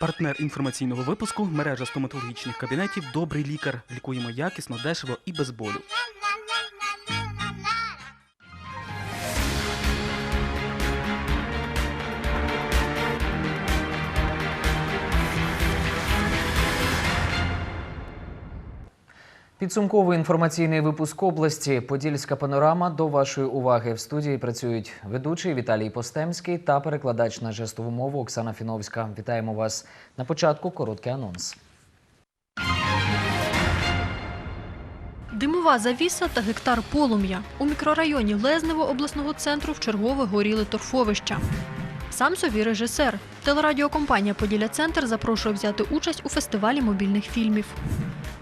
Партнер інформаційного випуску мережа стоматологічних кабінетів Добрий лікар. Лікуємо якісно, дешево і без болю. Підсумковий інформаційний випуск області Подільська панорама. До вашої уваги в студії працюють ведучий Віталій Постемський та перекладач на жестову мову Оксана Фіновська. Вітаємо вас на початку. Короткий анонс. Димова завіса та гектар полум'я. У мікрорайоні Лезнево обласного центру вчергове горіли торфовища. Сам собі режисер. Телерадіокомпанія Поділля Центр запрошує взяти участь у фестивалі мобільних фільмів.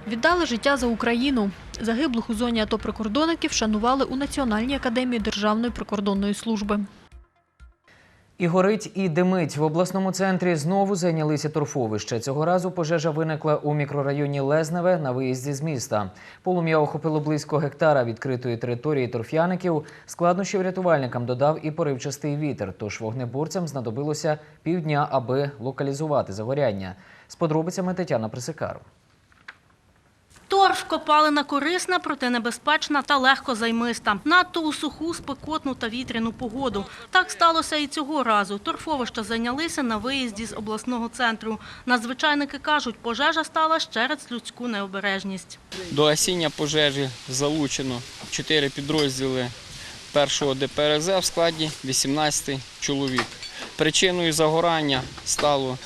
Віддали життя за Україну. Загиблих у зоні АТО прикордонників шанували у Національній академії Державної прикордонної служби. І горить, і димить. В обласному центрі знову зайнялися торфовища. Цього разу пожежа виникла у мікрорайоні Лезневе на виїзді з міста. Полум'я охопило близько гектара відкритої території торф'яників. Складнощів рятувальникам додав і поривчастий вітер. Тож вогнеборцям знадобилося півдня, аби локалізувати загоряння. З подробицями Тетяна Присикар. Торф копалина корисна, проте небезпечна та легко займиста. Надто у суху, спекотну та вітряну погоду. Так сталося і цього разу. Торфовища зайнялися на виїзді з обласного центру. Надзвичайники кажуть, пожежа стала через людську необережність. До гасіння пожежі залучено 4 підрозділи першого ДПРЗ в складі 18 чоловік. Причиною загорання стало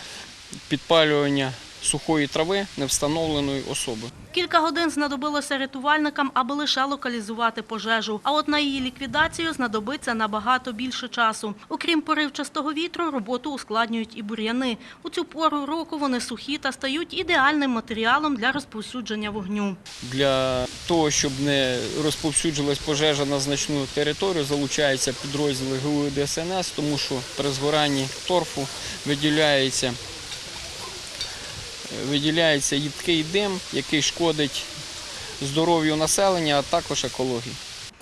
підпалювання сухої трави невстановленої особи. Кілька годин знадобилося рятувальникам, аби лише локалізувати пожежу. А от на її ліквідацію знадобиться набагато більше часу. Окрім поривчастого вітру, роботу ускладнюють і бур'яни. У цю пору року вони сухі та стають ідеальним матеріалом для розповсюдження вогню. Для того, щоб не розповсюджилась пожежа на значну територію, залучаються підрозділи ГУ і ДСНС, тому що при згоранні торфу виділяється, виділяється їдкий дим, який шкодить здоров'ю населення, а також екології.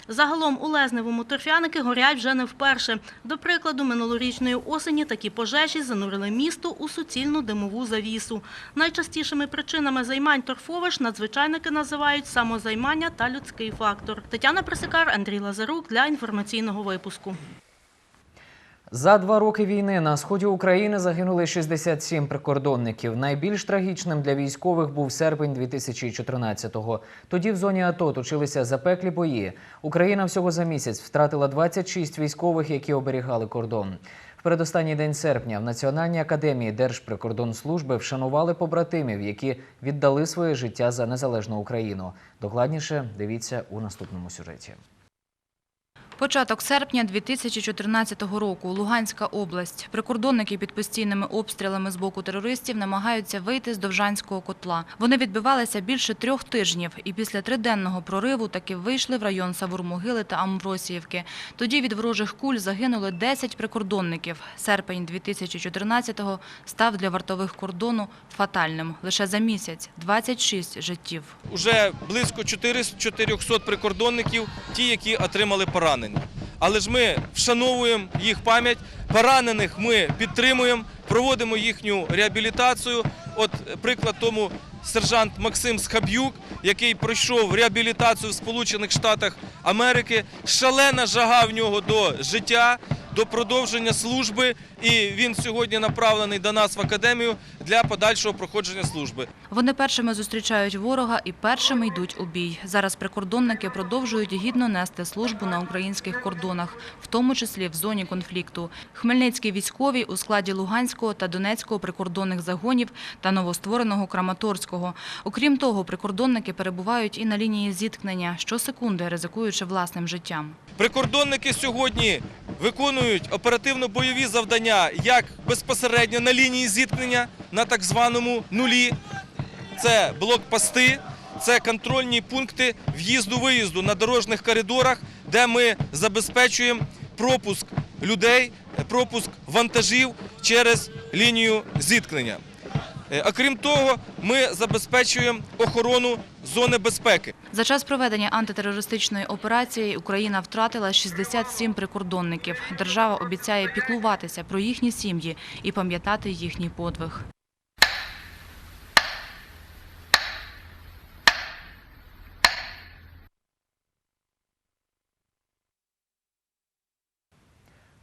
Загалом у Лезневому торфяники горять вже не вперше. До прикладу, минулорічної осені такі пожежі занурили місто у суцільну димову завісу. Найчастішими причинами займань торфовищ надзвичайники називають самозаймання та людський фактор. Тетяна Присикар, Андрій Лазарук для інформаційного випуску. За два роки війни на сході України загинули 67 прикордонників. Найбільш трагічним для військових був серпень 2014-го. Тоді в зоні АТО точилися запеклі бої. Україна всього за місяць втратила 26 військових, які оберігали кордон. В передостанній день серпня в Національній академії Держприкордонслужби вшанували побратимів, які віддали своє життя за незалежну Україну. Докладніше дивіться у наступному сюжеті. Початок серпня 2014 року. Луганська область. Прикордонники під постійними обстрілами з боку терористів намагаються вийти з Довжанського котла. Вони відбивалися більше трьох тижнів і після триденного прориву таки вийшли в район Савурмогили та Амвросіївки. Тоді від ворожих куль загинули 10 прикордонників. Серпень 2014-го став для вартових кордону фатальним. Лише за місяць – 26 життів. Уже близько 400 прикордонників, ті, які отримали поранення. Але ж ми вшановуємо їх пам'ять, поранених ми підтримуємо, проводимо їхню реабілітацію. От приклад тому сержант Максим Схаб'юк, який пройшов реабілітацію в Сполучених Штатах Америки. Шалена жага в нього до життя, до продовження служби, і він сьогодні направлений до нас в академію для подальшого проходження служби. Вони першими зустрічають ворога і першими йдуть у бій. Зараз прикордонники продовжують гідно нести службу на українських кордонах, в тому числі в зоні конфлікту. Хмельницькі військові у складі Луганського та Донецького прикордонних загонів та новоствореного Краматорського. Окрім того, прикордонники перебувають і на лінії зіткнення, щосекунди ризикуючи власним життям. Прикордонники сьогодні виконують оперативно-бойові завдання як безпосередньо на лінії зіткнення на так званому нулі. Це блокпости, це контрольні пункти в'їзду-виїзду на дорожніх коридорах, де ми забезпечуємо пропуск людей, пропуск вантажів через лінію зіткнення. Е, Окрім того, ми забезпечуємо охорону зони безпеки. За час проведення антитерористичної операції Україна втратила 67 прикордонників. Держава обіцяє піклуватися про їхні сім'ї і пам'ятати їхній подвиг.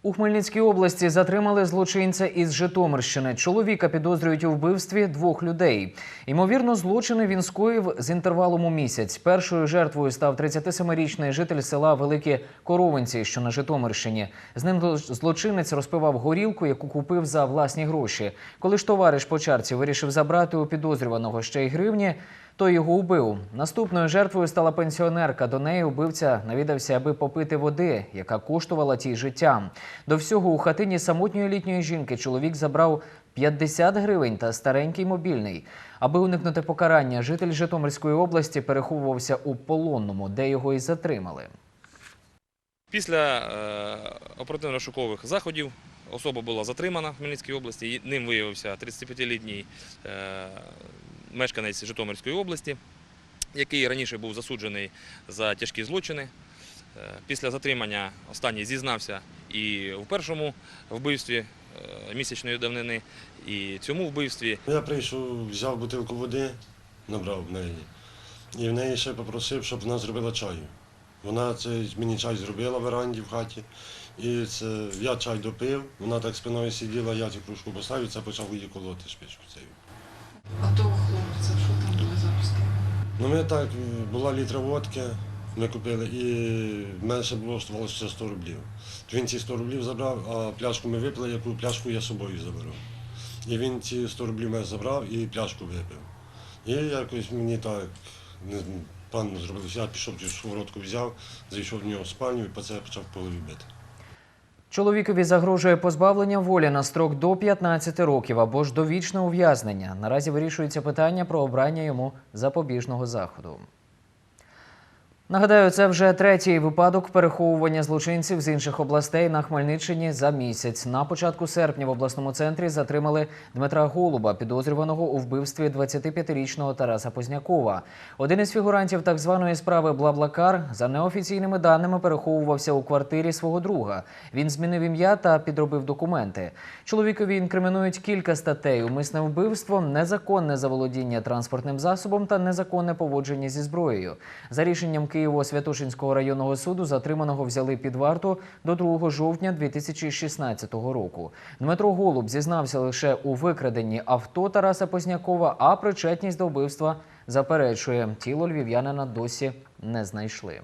У Хмельницькій області затримали злочинця із Житомирщини. Чоловіка підозрюють у вбивстві двох людей. Ймовірно, злочини він скоїв з інтервалом у місяць. Першою жертвою став 37-річний житель села Великі Коровинці, що на Житомирщині. З ним злочинець розпивав горілку, яку купив за власні гроші. Коли ж товариш по чарці вирішив забрати у підозрюваного ще й гривні, той його убив. Наступною жертвою стала пенсіонерка. До неї убивця навідався, аби попити води, яка коштувала тій життя. До всього у хатині самотньої літньої жінки чоловік забрав 50 гривень та старенький мобільний. Аби уникнути покарання, житель Житомирської області переховувався у полонному, де його і затримали. Після е, оперативно-розшукових заходів особа була затримана в Хмельницькій області. Ним виявився 35-літній е, мешканець Житомирської області, який раніше був засуджений за тяжкі злочини. Е, Після затримання останній зізнався і в першому вбивстві е, місячної давнини, і цьому вбивстві. Я прийшов, взяв бутилку води, набрав в неї. І в неї ще попросив, щоб вона зробила чаю. Вона це мені чай зробила в веранді в хаті. І це, я чай допив, вона так спиною сиділа, я цю кружку поставив, це почав її колоти шпичку цією. А того хлопця, що там були запуски? Ну ми так, була літра водки, ми купили, і ще було ще 100 рублів. Він ці 100 рублів забрав, а пляшку ми випили, яку пляшку я з собою заберу. І він ці 100 рублів мене забрав і пляшку випив. І якось мені так, пан зробив, я пішов цю сковородку взяв, зайшов в нього в спальню і по це почав по голові бити. Чоловікові загрожує позбавлення волі на строк до 15 років або ж довічне ув'язнення. Наразі вирішується питання про обрання йому запобіжного заходу. Нагадаю, це вже третій випадок переховування злочинців з інших областей на Хмельниччині за місяць. На початку серпня в обласному центрі затримали Дмитра Голуба, підозрюваного у вбивстві 25-річного Тараса Познякова. Один із фігурантів так званої справи Блаблакар за неофіційними даними переховувався у квартирі свого друга. Він змінив ім'я та підробив документи. Чоловікові інкримінують кілька статей: умисне вбивство, незаконне заволодіння транспортним засобом та незаконне поводження зі зброєю. За рішенням Києво-Святошинського районного суду затриманого взяли під варту до 2 жовтня 2016 року. Дмитро Голуб зізнався лише у викраденні авто Тараса Познякова, а причетність до вбивства заперечує. Тіло львів'янина досі не знайшли.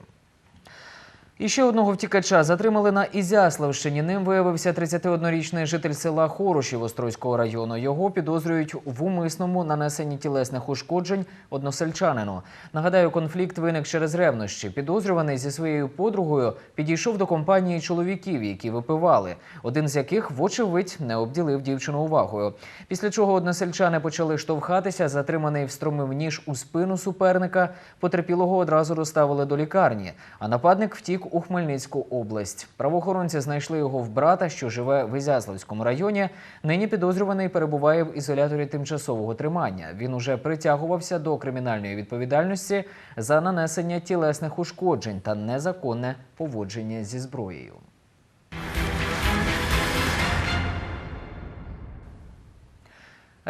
І ще одного втікача затримали на Ізяславщині. Ним виявився 31-річний житель села Хорошів Острозького району. Його підозрюють в умисному нанесенні тілесних ушкоджень односельчанину. Нагадаю, конфлікт виник через ревнощі. Підозрюваний зі своєю подругою підійшов до компанії чоловіків, які випивали, один з яких, вочевидь, не обділив дівчину увагою. Після чого односельчани почали штовхатися. Затриманий встромив ніж у спину суперника. Потерпілого одразу доставили до лікарні. А нападник втік у Хмельницьку область. Правоохоронці знайшли його в брата, що живе в Ізяславському районі. Нині підозрюваний перебуває в ізоляторі тимчасового тримання. Він уже притягувався до кримінальної відповідальності за нанесення тілесних ушкоджень та незаконне поводження зі зброєю.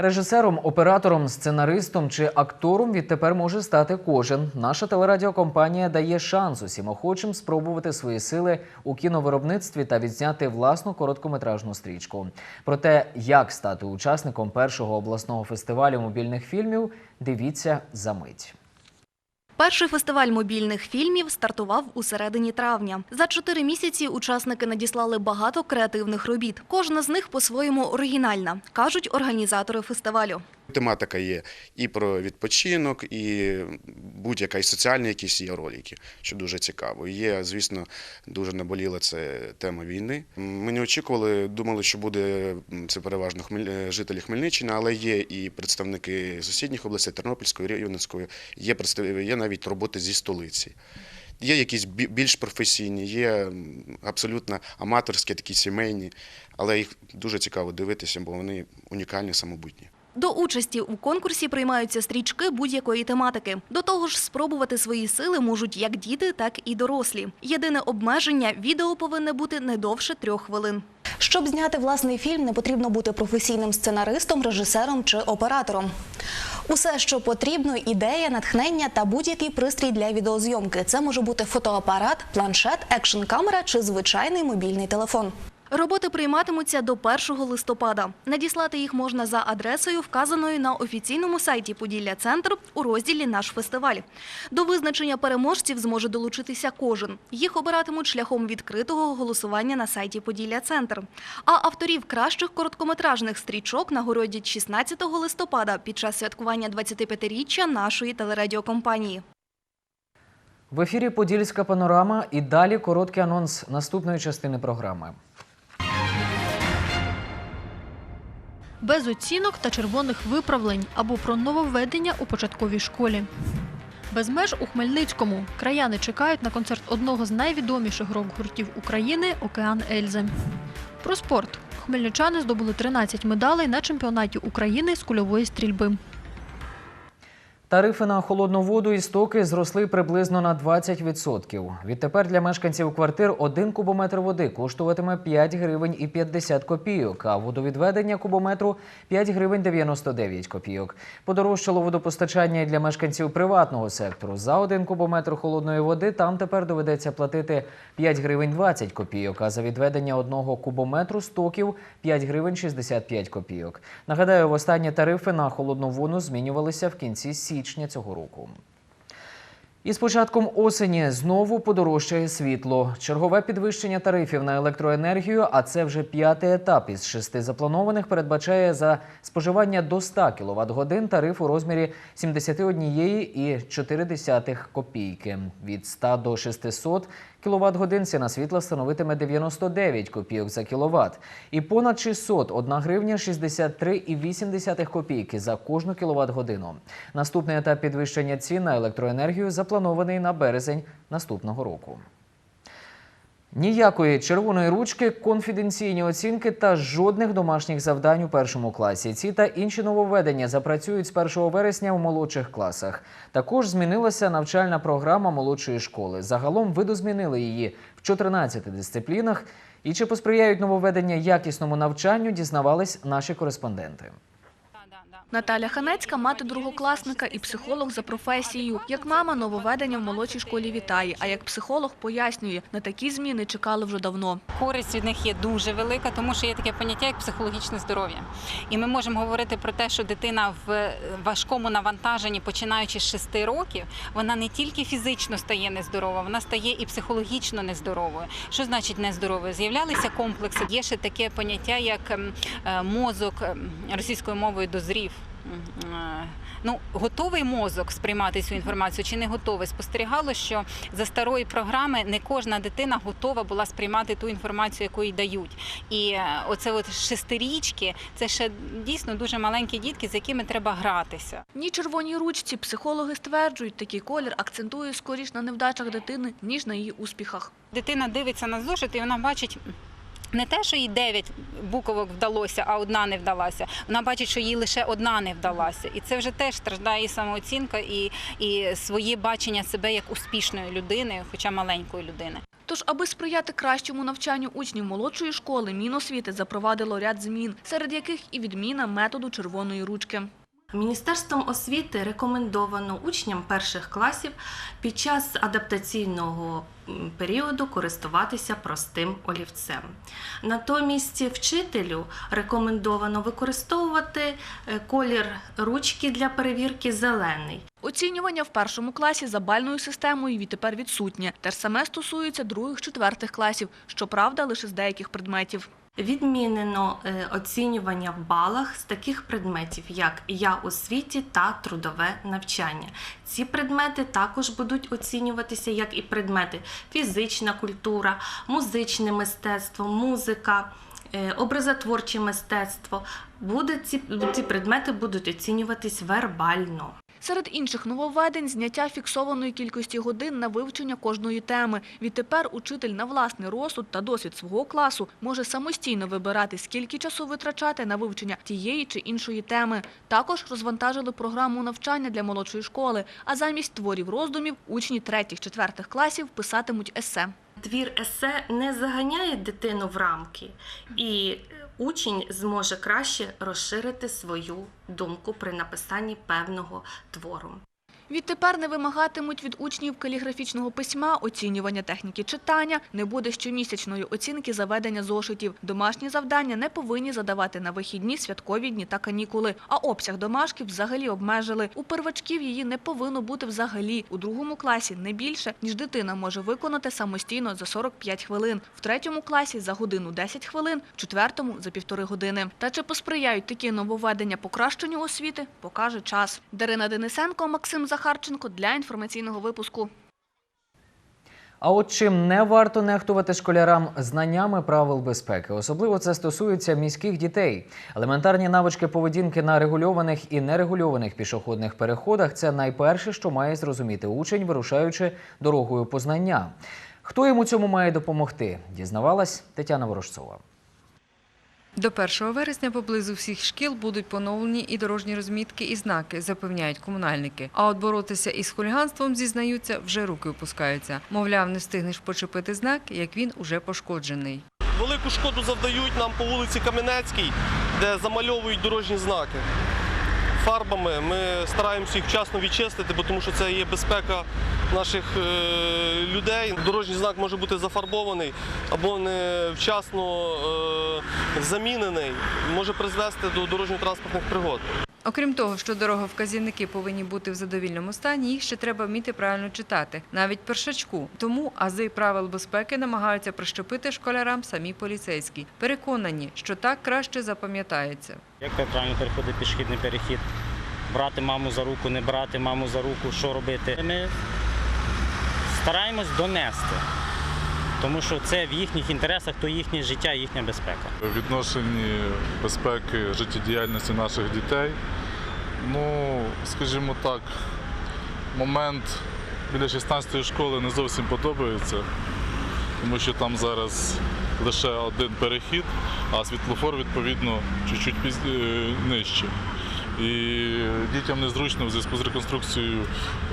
Режисером, оператором, сценаристом чи актором відтепер може стати кожен. Наша телерадіокомпанія дає шанс усім охочим спробувати свої сили у кіновиробництві та відзняти власну короткометражну стрічку. Про те, як стати учасником першого обласного фестивалю мобільних фільмів, дивіться за мить. Перший фестиваль мобільних фільмів стартував у середині травня. За чотири місяці учасники надіслали багато креативних робіт. Кожна з них по-своєму оригінальна, кажуть організатори фестивалю. Тематика є і про відпочинок, і будь-яка і соціальні якісь є ролики, що дуже цікаво. Є, звісно, дуже наболіла це тема війни. Ми не очікували, думали, що буде це переважно е, жителі Хмельниччини, але є і представники сусідніх областей, Тернопільської, Рівненської, є є навіть роботи зі столиці. Є якісь більш професійні, є абсолютно аматорські, такі сімейні, але їх дуже цікаво дивитися, бо вони унікальні, самобутні. До участі у конкурсі приймаються стрічки будь-якої тематики. До того ж, спробувати свої сили можуть як діти, так і дорослі. Єдине обмеження відео повинне бути не довше трьох хвилин. Щоб зняти власний фільм, не потрібно бути професійним сценаристом, режисером чи оператором. Усе, що потрібно, ідея, натхнення та будь-який пристрій для відеозйомки. Це може бути фотоапарат, планшет, екшн-камера чи звичайний мобільний телефон. Роботи прийматимуться до 1 листопада. Надіслати їх можна за адресою, вказаною на офіційному сайті Поділля Центр у розділі Наш фестиваль. До визначення переможців зможе долучитися кожен. Їх обиратимуть шляхом відкритого голосування на сайті Поділля Центр. А авторів кращих короткометражних стрічок нагородять 16 листопада під час святкування 25-річчя нашої телерадіокомпанії. В ефірі Подільська панорама і далі короткий анонс наступної частини програми. Без оцінок та червоних виправлень або про нововведення у початковій школі. Без меж у Хмельницькому краяни чекають на концерт одного з найвідоміших рок-гуртів України Океан Ельзи. Про спорт. Хмельничани здобули 13 медалей на чемпіонаті України з кульової стрільби. Тарифи на холодну воду і стоки зросли приблизно на 20%. Відтепер для мешканців квартир один кубометр води коштуватиме 5 гривень і 50 копійок, а водовідведення кубометру 5 гривень 99 копійок. Подорожчало водопостачання і для мешканців приватного сектору. За один кубометр холодної води там тепер доведеться платити 5 гривень 20 копійок, а за відведення одного кубометру стоків 5 гривень 65 копійок. Нагадаю, востаннє тарифи на холодну воду змінювалися в кінці січня цього року. І з початком осені знову подорожчає світло. Чергове підвищення тарифів на електроенергію, а це вже п'ятий етап із шести запланованих, передбачає за споживання до 100 кВт годин тариф у розмірі 71,4 копійки. Від 100 до 600 кВт годин ціна світла становитиме 99 копійок за кіловат. І понад 600 – 1 гривня 63,8 копійки за кожну кіловат годину. Наступний етап підвищення цін на електроенергію запланований на березень наступного року. Ніякої червоної ручки, конфіденційні оцінки та жодних домашніх завдань у першому класі. Ці та інші нововведення запрацюють з 1 вересня у молодших класах. Також змінилася навчальна програма молодшої школи. Загалом видозмінили її в 14 дисциплінах. І чи посприяють нововведення якісному навчанню, дізнавались наші кореспонденти. Наталя Ханецька – мати другокласника і психолог за професією. Як мама нововведення в молодшій школі вітає, а як психолог пояснює, на такі зміни чекали вже давно. Користь від них є дуже велика, тому що є таке поняття як психологічне здоров'я. І ми можемо говорити про те, що дитина в важкому навантаженні, починаючи з 6 років, вона не тільки фізично стає нездорова, вона стає і психологічно нездоровою. Що значить нездоровою? З'являлися комплекси. Є ще таке поняття, як ем, е, мозок ем, російською мовою дозрів. Е, Ну, готовий мозок сприймати цю інформацію чи не готовий? Спостерігало, що за старої програми не кожна дитина готова була сприймати ту інформацію, яку їй дають. І е, оце от шестирічки, це ще дійсно дуже маленькі дітки, з якими треба гратися. Ні червоній ручці психологи стверджують, такий колір акцентує скоріш на невдачах дитини, ніж на її успіхах. Дитина дивиться на зошит і вона бачить. Не те, що їй 9 буковок вдалося, а одна не вдалася. Вона бачить, що їй лише одна не вдалася. І це вже теж страждає і самооцінка, і, і своє бачення себе як успішної людини, хоча маленької людини. Тож, аби сприяти кращому навчанню учнів молодшої школи, Міносвіти запровадило ряд змін, серед яких і відміна методу червоної ручки. Міністерством освіти рекомендовано учням перших класів під час адаптаційного періоду користуватися простим олівцем. Натомість вчителю рекомендовано використовувати е, колір ручки для перевірки зелений. Оцінювання в першому класі за бальною системою відтепер відсутнє. Те ж саме стосується других-четвертих класів, щоправда, лише з деяких предметів. Відмінено е, оцінювання в балах з таких предметів, як я у світі та трудове навчання. Ці предмети також будуть оцінюватися як і предмети фізична культура, музичне мистецтво, музика. е, Образотворче мистецтво буде ці, ці предмети будуть оцінюватись вербально. Серед інших нововведень – зняття фіксованої кількості годин на вивчення кожної теми. Відтепер учитель на власний розсуд та досвід свого класу може самостійно вибирати, скільки часу витрачати на вивчення тієї чи іншої теми. Також розвантажили програму навчання для молодшої школи, а замість творів роздумів учні третіх-четвертих класів писатимуть есе. Твір есе не заганяє дитину в рамки, і учень зможе краще розширити свою думку при написанні певного твору. Відтепер не вимагатимуть від учнів каліграфічного письма, оцінювання техніки читання, не буде щомісячної оцінки заведення зошитів. Домашні завдання не повинні задавати на вихідні, святкові дні та канікули. А обсяг домашки взагалі обмежили. У первачків її не повинно бути взагалі. У другому класі не більше, ніж дитина може виконати самостійно за 45 хвилин. В третьому класі за годину 10 хвилин, в четвертому за півтори години. Та чи посприяють такі нововведення покращенню освіти, покаже час. Дарина Денисенко, Максим Захарченко для інформаційного випуску. А от чим не варто нехтувати школярам знаннями правил безпеки. Особливо це стосується міських дітей. Елементарні навички поведінки на регульованих і нерегульованих пішохідних переходах це найперше, що має зрозуміти учень, вирушаючи дорогою познання. Хто йому цьому має допомогти? Дізнавалась Тетяна Ворожцова. До 1 вересня поблизу всіх шкіл будуть поновлені і дорожні розмітки, і знаки, запевняють комунальники. А от боротися із хуліганством, зізнаються, вже руки опускаються. Мовляв, не встигнеш почепити знак, як він уже пошкоджений. Велику шкоду завдають нам по вулиці Кам'янецькій, де замальовують дорожні знаки. Фарбами ми стараємося їх вчасно відчистити, бо тому що це є безпека наших е, людей. Дорожній знак може бути зафарбований або невчасно вчасно замінений, може призвести до дорожньо-транспортних пригод. Окрім того, що дороговказівники повинні бути в задовільному стані, їх ще треба вміти правильно читати, навіть першачку. Тому ази правил безпеки намагаються прищепити школярам самі поліцейські. Переконані, що так краще запам'ятається. Як правильно переходити пішохідний перехід? Брати маму за руку, не брати маму за руку, що робити? Ми стараємось донести, тому що це в їхніх інтересах, то їхнє життя, їхня безпека. В відношенні безпеки життєдіяльності наших дітей, ну, скажімо так, момент біля 16-ї школи не зовсім подобається, тому що там зараз лише один перехід, а світлофор, відповідно, чуть-чуть е, нижче. І дітям незручно в зв'язку з реконструкцією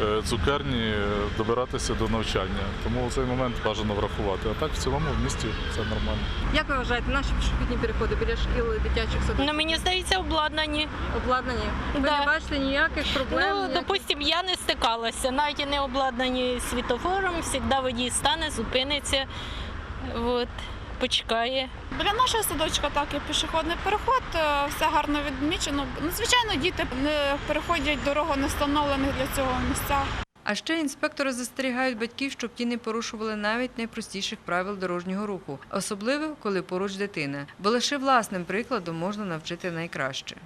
е, цукерні добиратися до навчання. Тому цей момент бажано врахувати. А так в цілому в місті все нормально. Як ви вважаєте, наші пішохідні переходи біля шкіл і дитячих садочків? Ну, мені здається, обладнані. Обладнані? Ви Да. не бачите ніяких проблем? Ну, ніяких? допустим, я не стикалася. Навіть і не обладнані світофором, завжди водій стане, зупиниться, от, почекає. Біля нашого садочка так і пішохідний переход, е, все гарно відмічено. Ну, звичайно, діти не переходять дорогу не встановлених для цього місця. А ще інспектори застерігають батьків, щоб ті не порушували навіть найпростіших правил дорожнього руху, особливо коли поруч дитина, бо лише власним прикладом можна навчити найкраще.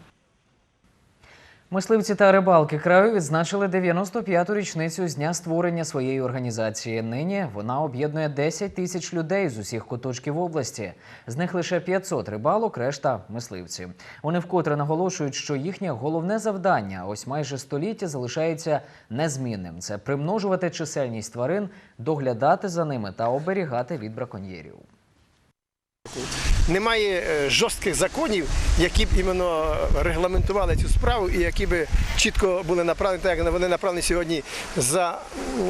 Мисливці та рибалки краю відзначили 95-ту річницю з дня створення своєї організації. Нині вона об'єднує 10 тисяч людей з усіх куточків області. З них лише 500 рибалок, решта мисливці. Вони вкотре наголошують, що їхнє головне завдання ось майже століття залишається незмінним. Це примножувати чисельність тварин, доглядати за ними та оберігати від браконьєрів. Немає е, жорстких законів, які б іменно регламентували цю справу і які б чітко були направлені, так як вони направлені сьогодні за,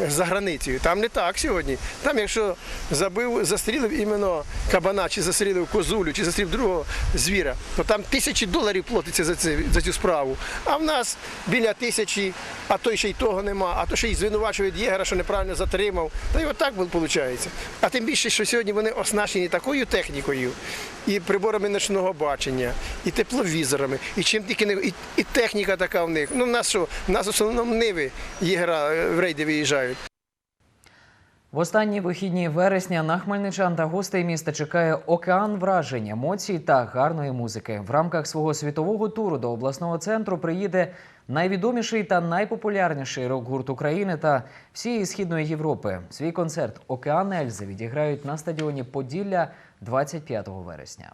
за границею. Там не так сьогодні. Там, якщо забив, застрілив іменно кабана, чи застрілив козулю, чи застрілив другого звіра, то там тисячі доларів платиться за, це, за цю справу. А в нас біля тисячі, а то ще й того нема, а то ще й звинувачують єгера, що неправильно затримав. Та й отак виходить. А тим більше, що сьогодні вони оснащені такою технікою, і приборами ночного бачення, і тепловізорами, і чим тільки не і, і техніка така в них. Ну в нас що? В нас основному ниви єгера е, в рейди виїжджають. В останні вихідні вересня на хмельничан та гостей міста чекає океан вражень, емоцій та гарної музики. В рамках свого світового туру до обласного центру приїде найвідоміший та найпопулярніший рок-гурт України та всієї східної Європи. Свій концерт Океан Ельзи відіграють на стадіоні Поділля 25 вересня.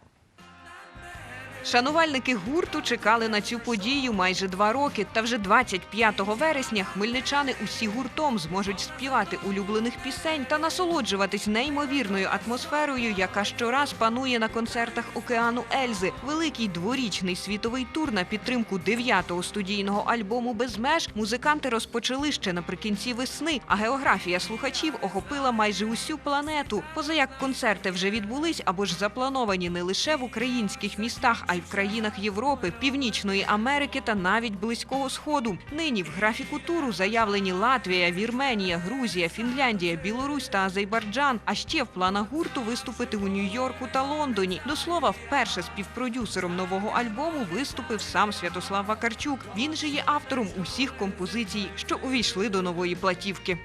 Шанувальники гурту чекали на цю подію майже два роки. Та вже 25 вересня хмельничани усі гуртом зможуть співати улюблених пісень та насолоджуватись неймовірною атмосферою, яка щораз панує на концертах океану Ельзи. Великий дворічний світовий тур на підтримку дев'ятого студійного альбому Без меж музиканти розпочали ще наприкінці весни. А географія слухачів охопила майже усю планету. Поза як концерти вже відбулись або ж заплановані не лише в українських містах, а й в країнах Європи, Північної Америки та навіть Близького Сходу. Нині в графіку туру заявлені Латвія, Вірменія, Грузія, Фінляндія, Білорусь та Азербайджан. А ще в планах гурту виступити у Нью-Йорку та Лондоні. До слова, вперше співпродюсером нового альбому виступив сам Святослав Вакарчук. Він же є автором усіх композицій, що увійшли до нової платівки.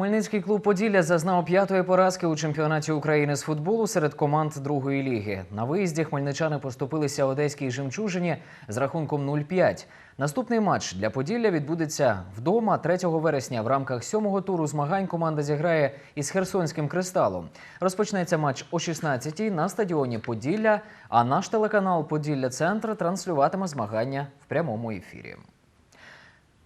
Хмельницький клуб Поділля зазнав п'ятої поразки у чемпіонаті України з футболу серед команд другої ліги. На виїзді хмельничани поступилися одеській жемчужині з рахунком 0-5. Наступний матч для Поділля відбудеться вдома 3 вересня. В рамках сьомого туру змагань команда зіграє із Херсонським кристалом. Розпочнеться матч о 16-й на стадіоні Поділля. А наш телеканал Поділля Центр транслюватиме змагання в прямому ефірі.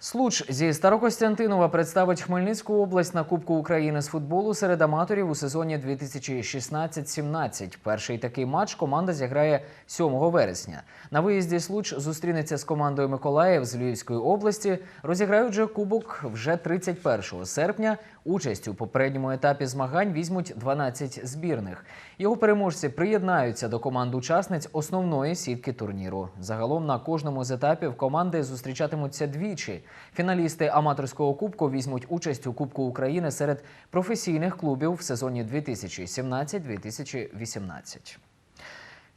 Случ зі Старокостянтинова представить Хмельницьку область на Кубку України з футболу серед аматорів у сезоні 2016-17. Перший такий матч команда зіграє 7 вересня. На виїзді Случ зустрінеться з командою Миколаїв з Львівської області. Розіграють же кубок вже 31 серпня. Участь у попередньому етапі змагань візьмуть 12 збірних. Його переможці приєднаються до команд учасниць основної сітки турніру. Загалом на кожному з етапів команди зустрічатимуться двічі. Фіналісти аматорського кубку візьмуть участь у Кубку України серед професійних клубів в сезоні 2017-2018.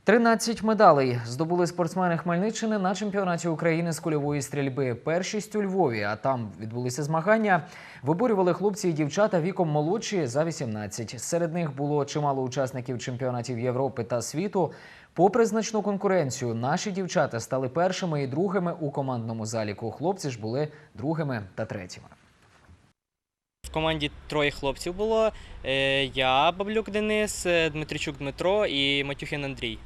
13 медалей здобули спортсмени Хмельниччини на чемпіонаті України з кульової стрільби. Першість у Львові, а там відбулися змагання. Виборювали хлопці і дівчата віком молодші за 18. Серед них було чимало учасників чемпіонатів Європи та світу. Попри значну конкуренцію, наші дівчата стали першими і другими у командному заліку. Хлопці ж були другими та третіми. В команді троє хлопців було. Е, Я, Баблюк Денис, е, Дмитричук Дмитро і Матюхин Андрій.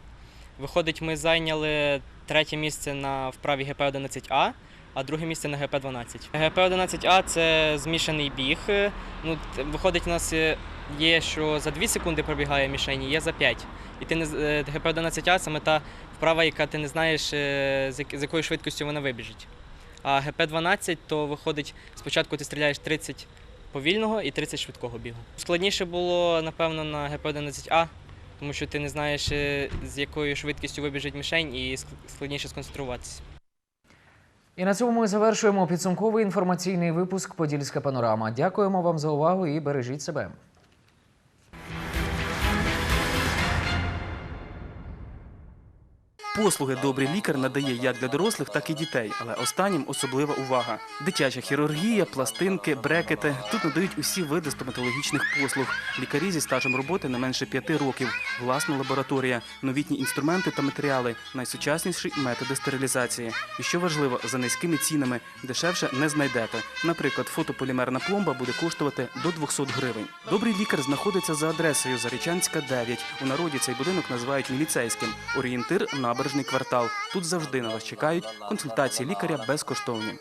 Виходить, ми зайняли третє місце на вправі ГП-11А, а друге місце на ГП-12. ГП-11А це змішаний біг. Ну, виходить, у нас є, що за 2 секунди пробігає мішені, є за 5. І ти не з- е, ГП-11А це та вправа, яка ти не знаєш, е, з якою швидкістю вона вибіжить. А ГП-12 то виходить, спочатку ти стріляєш 30 повільного і 30 швидкого бігу. Складніше було, напевно, на ГП-11А, тому що ти не знаєш, е, з якою швидкістю вибіжить мішень і ск- складніше сконцентруватися. І на цьому ми завершуємо підсумковий інформаційний випуск Подільська панорама. Дякуємо вам за увагу і бережіть себе. Послуги добрий лікар надає як для дорослих, так і дітей, але останнім особлива увага. Дитяча хірургія, пластинки, брекети. Тут надають усі види стоматологічних послуг. Лікарі зі стажем роботи не менше п'яти років. Власна лабораторія, новітні інструменти та матеріали, найсучасніші методи стерилізації. І що важливо, за низькими цінами дешевше не знайдете. Наприклад, фотополімерна пломба буде коштувати до 200 гривень. Добрий лікар знаходиться за адресою Зарічанська 9. У народі цей будинок називають міліцейським. Орієнтир набережний квартал. Тут завжди на вас чекають консультації лікаря безкоштовні.